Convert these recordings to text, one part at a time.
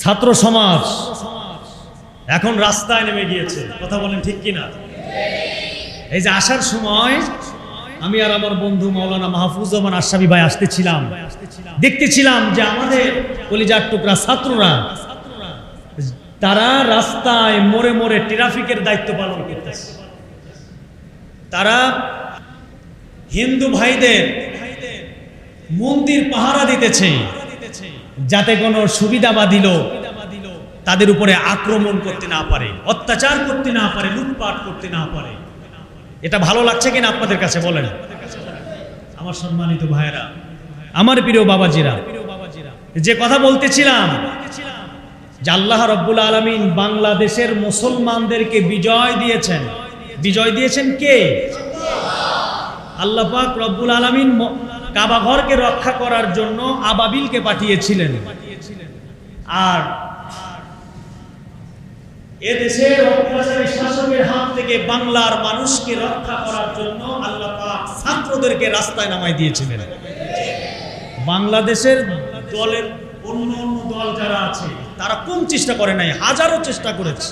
ছাত্র সমাজ এখন রাস্তায় নেমে গিয়েছে। কথা বলেন ঠিক কিনা? এই যে আসার সময় আমি আর আমার বন্ধু মৌলানা মাহফুজ্জামান আশরাফি ভাই আসতেছিলাম। দেখতেছিলাম যে আমাদের কলিজার টুকরা ছাত্ররা, তারা রাস্তায় মোড়ে মোড়ে ট্রাফিকের দায়িত্ব পালন করতেছে। তারা হিন্দু ভাইদের মন্দির পাহারা দিতেছে। যাতে কোনো সুবিধাবাদী লোক তাদের উপরে আক্রমণ করতে না পারে, অত্যাচার করতে না পারে, লুটপাট করতে না পারে। এটা ভালো লাগছে কিনা আপনাদের কাছে বলেন? আমার সম্মানিত ভাইয়েরা, আমার প্রিয় বাবাজিরা, যে কথা বলতেছিলাম, যে আল্লাহ রব্বুল আলমিন বাংলাদেশের মুসলমানদেরকে বিজয় দিয়েছেন। বিজয় দিয়েছেন কে? আল্লাহ পাক রব্বুল আলমিন কাবাঘরকে রক্ষা করার জন্য আবাবিলকে পাঠিয়েছিলেন। আর এদেশের থেকে বাংলার মানুষকে রক্ষা করার জন্য ছাত্রদেরকে রাস্তায় দিয়েছিলেন। বাংলাদেশের দলের অন্য অন্য দল যারা আছে, তারা কম চেষ্টা করে নাই, হাজারো চেষ্টা করেছে।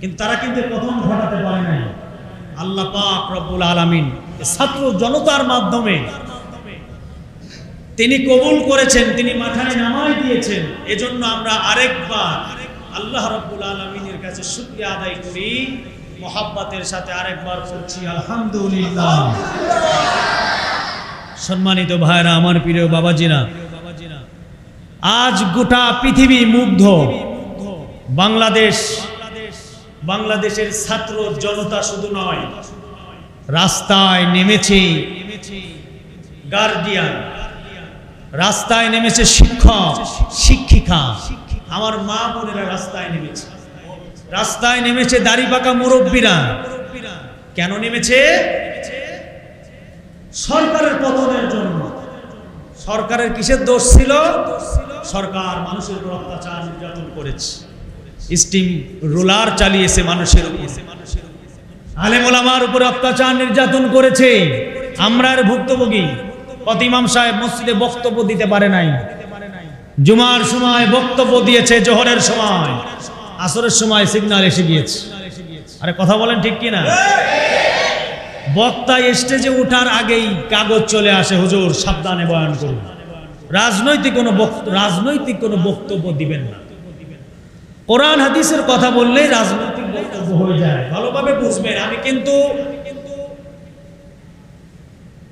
কিন্তু তারা কিন্তু প্রথম ঘটাতে পারে নাই। আল্লাহ আলামিন ছাত্র জনতার মাধ্যমে তিনি কবুল করেছেন, তিনি মাথায় নামাই দিয়েছেন। এজন্য আমরা আরেকবার আল্লাহ রব্বুল আলমিনের কাছে শুক্রিয়া আদায় করি, মোহাব্বতের সাথে আরেকবার করছি আলহামদুলিল্লাহ। সম্মানিত ভাইরা আমার প্রিয় বাবাজিরা, আজ গোটা পৃথিবী মুগ্ধ। বাংলাদেশ, বাংলাদেশের ছাত্র জনতা শুধু নয়, রাস্তায় নেমেছে গার্ডিয়ান রাস্তায় নেমেছে শিক্ষক, শিক্ষিকা। আমার মা বোনেরা রাস্তায় নেমেছে। রাস্তায় নেমেছে দাড়ি পাকা মুরব্বীরা। কেন নেমেছে? সরকারের পতনের জন্য। সরকারের কিসের দোষ ছিল? সরকার মানুষের উপর অত্যাচার নির্যাতন করেছে। স্টিম রোলার চালিয়েছে মানুষের উপর। আলেমোলামার উপর অত্যাচার নির্যাতন করেছে। আমরা ভুক্তভোগী। অতিমাম সাহেব মসজিদে বক্তব্য দিতে পারে নাই। জুমার সময় বক্তব্য দিয়েছে জোহরের সময়। আসরের সময় সিগন্যাল এসে গিয়েছে। আরে কথা বলেন ঠিক কিনা? বক্তা স্টেজে ওঠার আগেই কাগজ চলে আসে, হুজুর, সাবধানে বয়ান করুন। রাজনৈতিক কোনো রাজনৈতিক কোনো বক্তব্য দিবেন না। কোরআন, হাদিসের কথা বললেই রাজনৈতিক বক্তব্য হয়ে যায়। ভালোভাবে বুঝবেন। আমি কিন্তু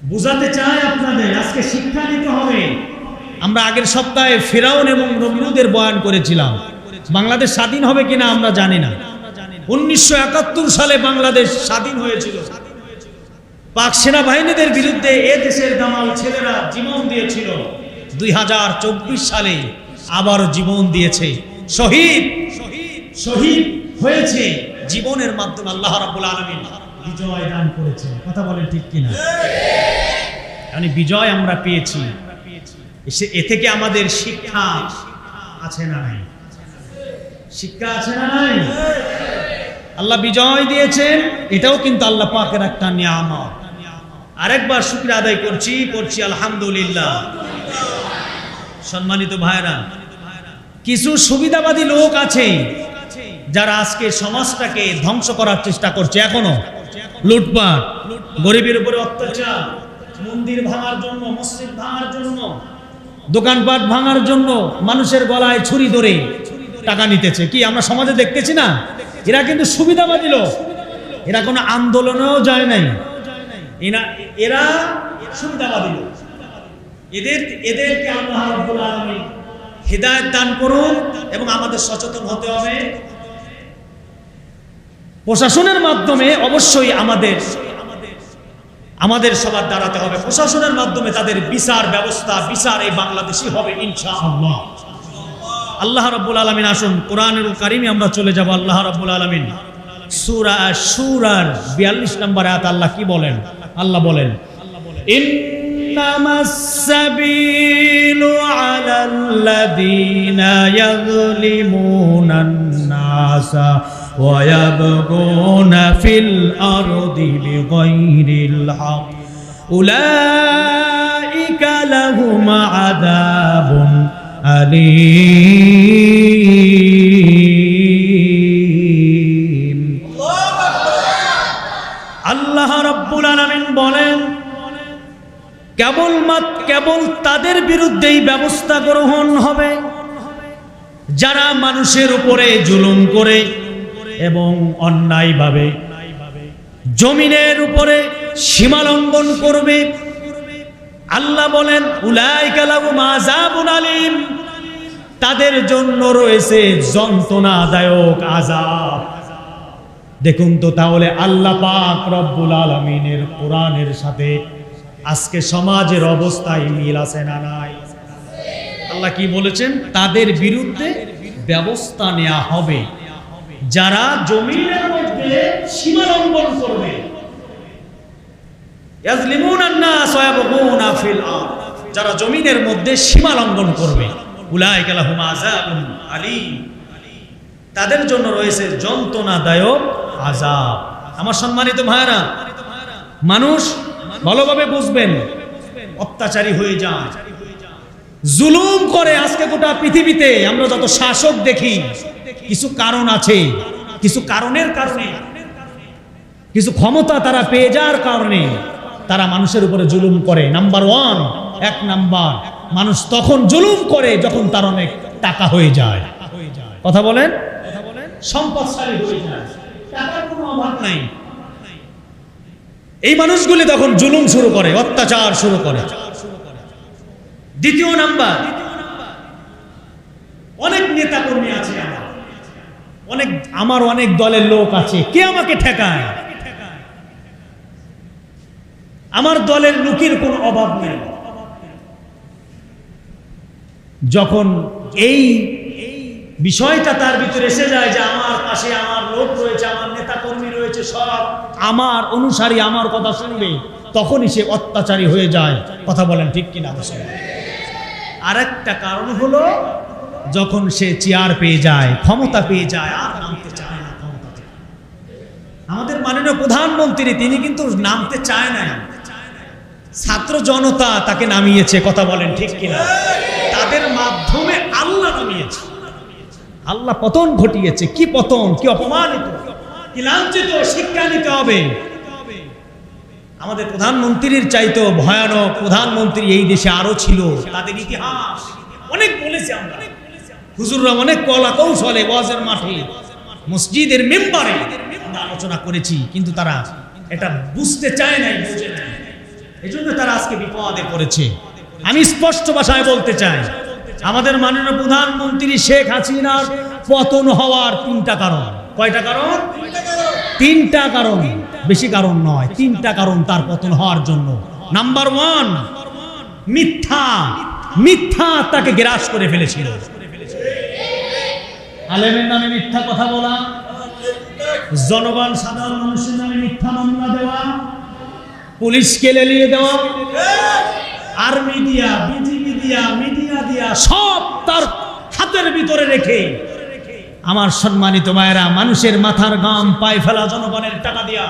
বুঝাতে চাই আপনাদের, আজকে শিক্ষা নিতে হবে। আমরা আগের সপ্তাহে ফেরাউন এবং নমরুদের বয়ান করেছিলাম। বাংলাদেশ স্বাধীন হবে কিনা আমরা জানি না। উনিশশো একাত্তর সালে বাংলাদেশ স্বাধীন হয়েছিল। পাক সেনাবাহিনীদের বিরুদ্ধে এ দেশের দামাল ছেলেরা জীবন দিয়েছিল। দুই হাজার চব্বিশ সালে আবার জীবন দিয়েছে। শহীদ! শহীদ হয়েছে জীবনের মাধ্যমে আল্লাহ রাব্বুল আলামিন। বিজয় দান করেছে কথা বলেন ঠিক কিনা? মানে বিজয় আমরা পেয়েছি। এ থেকে আমাদের শিক্ষা আছে না নাই? শিক্ষা আছে না নাই? আল্লাহ বিজয় দিয়েছেন, এটাও কিন্তু আল্লাহ পাকের একটা নিয়ামত। আরেকবার শুক্র আদায় করছি করছি আলহামদুলিল্লাহ। সম্মানিত ভাইরা কিছু সুবিধাবাদী লোক আছে যারা আজকে সমাজটাকে ধ্বংস করার চেষ্টা করছে এখনও। লুটপাট, গরিবের উপরে অত্যাচার মন্দির ভাঙার জন্য, মসজিদ ভাঙার জন্য, দোকানপাট ভাঙার জন্য মানুষের গলায় ছুরি ধরে টাকা নিতেছে। কি আমরা সমাজে দেখতেছি না? এরা কিন্তু সুবিধাবাদী লোক। এরা কোনো আন্দোলনেও যায় নাই। এরা এরা সুবিধাবাদী লোক। এদের, এদেরকে আল্লাহ দান করুন এবং আমাদের সচেতন হতে হবে। প্রশাসনের মাধ্যমে অবশ্যই আমাদের আমাদের সবার দাঁড়াতে হবে প্রশাসনের মাধ্যমে তাদের বিচার ব্যবস্থা বিচার এই বাংলাদেশি হবে ইনশাআল্লাহ আল্লাহ রাব্বুল আলামিন আসুন কোরআনুল কারিমে আমরা চলে যাব আল্লাহ রাব্বুল আলামিন সূরা সূরার 42 নম্বর আয়াত আল্লাহ কি বলেন আল্লাহ বলেন إنما السبيل على الذين يظلمون الناس ويبغون في الأرض بغير الحق أولئك لهم عذاب أليم الله رب العالمين بولين কেবল মাত কেবল তাদের বিরুদ্ধেই ব্যবস্থা গ্রহণ হবে যারা মানুষের উপরে জুলুম করে এবং অন্যায়ভাবে জমিনের উপরে সীমালঙ্ঘন করবে। আল্লাহ বলেন উলাই কালাম আজাবুন আলিম। তাদের জন্য রয়েছে যন্ত্রণাদায়ক আজাব দেখুন তো তাহলে আল্লাহ পাক রব্বুল আলমিনের কোরআনের সাথে আজকে সমাজের অবস্থায় মিল আছে না নাই? আল্লাহ কি বলেছেন? তাদের বিরুদ্ধে ব্যবস্থা নেওয়া হবে। যারা জমিনের মধ্যে সীমা লঙ্ঘন করবে। যারা জমিনের মধ্যে সীমা লঙ্ঘন করবে। তাদের জন্য রয়েছে যন্ত্রণাদায়ক আজাব আমার সম্মানিত ভাইরা মানুষ ভালোভাবে বুঝবেন, অত্যাচারী হয়ে যায়। জুলুম করে আজকে গোটা পৃথিবীতে আমরা যত শাসক দেখি কিছু কারণ আছে। কিছু কারণের কারণে। কিছু ক্ষমতা তারা পেয়ে যাওয়ার কারণে তারা মানুষের উপরে জুলুম করে। নাম্বার ওয়ান এক নাম্বার মানুষ তখন জুলুম করে যখন তার অনেক টাকা হয়ে যায়। কথা বলেন? সম্পদশালী হয়ে যায়। টাকার কোনো অভাব নাই। এই মানুষগুলি তখন জুলুম শুরু করে, অত্যাচার শুরু করে। দ্বিতীয় নাম্বার, অনেক নেতা কর্মী আছে আমার। অনেক, আমার অনেক দলের লোক আছে। কে আমাকে ঠেকায়? আমার দলের লোকের কোনো অভাব নেই। যখন এই বিষয়টা তার ভিতরে এসে যায় যে আমার পাশে আমার লোক রয়েছে, আমার নেতা কর্মী রয়েছে, সব আমার অনুসারী আমার কথা শুনবে, তখনই সে অত্যাচারী হয়ে যায়। কথা বলেন ঠিক কিনা? আর একটা কারণ হলো যখন সে চেয়ার পেয়ে যায়, ক্ষমতা পেয়ে যায়, আর নামতে চায় না ক্ষমতা আমাদের মাননীয় প্রধানমন্ত্রী, তিনি কিন্তু নামতে চায় না ছাত্র জনতা তাকে নামিয়েছে, কথা বলেন ঠিক কিনা? তাদের মাধ্যমে আল্লাহ নামিয়েছে। আল্লাহ পতন ঘটিয়েছে। কি পতন? কি অপমানিত? কি লাঞ্ছিত? শিক্ষা নিতে হবে। আমাদের প্রধানমন্ত্রীর চাইতো ভয়ানক প্রধানমন্ত্রী এই দেশে আরও ছিল। তাদের ইতিহাস অনেক বলেছি আমরা। হুজুররা অনেক কলা কৌশলে ওয়াজের মাঠে, মসজিদের মেম্বারে আলোচনা করেছি, কিন্তু তারা এটা বুঝতে চায় নাই এই জন্য তারা আজকে বিপদে পড়েছে। আমি স্পষ্ট ভাষায় বলতে চাই, আমাদের মাননীয় প্রধানমন্ত্রী শেখ হাসিনার পতন হওয়ার তিনটা কারণ। কয়টা কারণ? তিনটা কারণ, বেশি কারণ নয়, তিনটা কারণ তার পতন হওয়ার জন্য। নাম্বার ওয়ান, মিথ্যা মিথ্যা তাকে গ্রাস করে ফেলেছিল। আলেমের নামে মিথ্যা কথা বলা, জনগণ সাধারণ মানুষের নামে মিথ্যা মামলা দেওয়া, পুলিশকে লেলিয়ে দেওয়া, আর্মি দিয়া, বিজিবি দিয়া, মিডিয়া দিয়া, সব তার হাতের ভিতরে রেখে আমার সম্মানিত মায়েরা মানুষের মাথার গাম পায়ে ফেলা জনগণের টাকা দিয়া,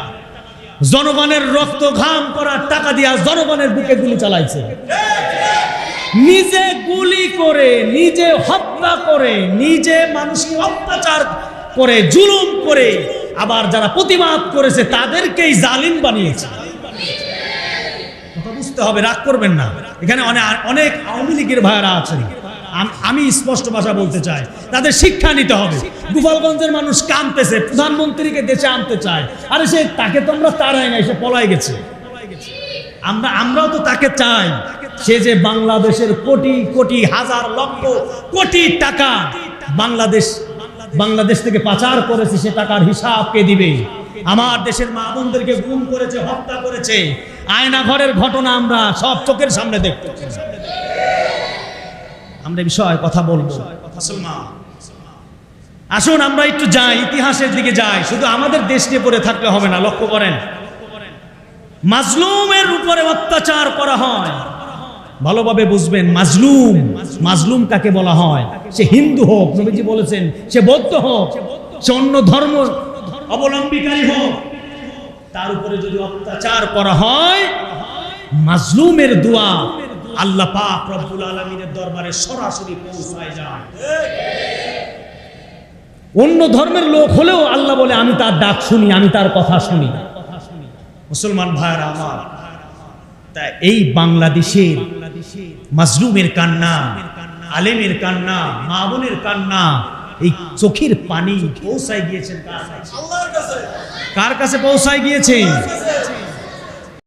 জনগণের রক্ত ঘাম করার টাকা দিয়া জনগণের বুকে গুলি চালাইছে। নিজে গুলি করে, নিজে হত্যা করে, নিজে মানুষকে অত্যাচার করে, জুলুম করে, আবার যারা প্রতিবাদ করেছে তাদেরকেই জালিম বানিয়েছে। বুঝতে হবে, রাগ করবেন না। এখানে অনেক আওয়ামী লীগের ভাইয়েরা আছেন। আমি স্পষ্ট ভাষা বলতে চাই, তাদের শিক্ষা নিতে হবে। গোপালগঞ্জের মানুষ কানতেছে প্রধানমন্ত্রীকে দেশে আনতে চায়। আরে সে, তাকে তো আমরা তারাই নাই, সে পলাই গেছে। আমরা, আমরাও তো তাকে চাই। সে যে বাংলাদেশের কোটি কোটি, হাজার, লক্ষ, কোটি টাকা বাংলাদেশ বাংলাদেশ থেকে পাচার করেছে, সে টাকার হিসাব কে দিবে? আমার দেশের মা বোনদেরকে গুম করেছে, হত্যা করেছে। আয়না ঘরের ঘটনা আমরা সব চোখের সামনে দেখতেছি আমরা বিষয়ে কথা বলব। আসুন আমরা একটু যাই, ইতিহাসের দিকে যাই। শুধু আমাদের দেশ নিয়ে পড়ে থাকলে হবে না, লক্ষ্য করেন। মাজলুমের উপরে অত্যাচার করা হয়। ভালোভাবে বুঝবেন, মাজলুম মাজলুম কাকে বলা হয়? সে হিন্দু হোক, নবীজি বলেছেন, সে বৌদ্ধ হোক, সে অন্য ধর্ম অবলম্বীকারী হোক, তার উপরে যদি অত্যাচার করা হয়, মাজলুমের দোয়া আল্লাহ পাক রব্বুল আলামিনের দরবারে সরাসরি পৌঁছায় যায়। অন্য ধর্মের লোক হলেও আল্লাহ বলে, আমি তার ডাক শুনি, আমি তার কথা শুনি। মুসলমান ভাইরা আমার, তা এই বাংলাদেশের মাজলুমের কান্না আলেমের কান্না মা বোনের কান্না এই চোখের পানি পৌঁছায় গিয়েছেন কার কাছে? পৌঁছায় গিয়েছে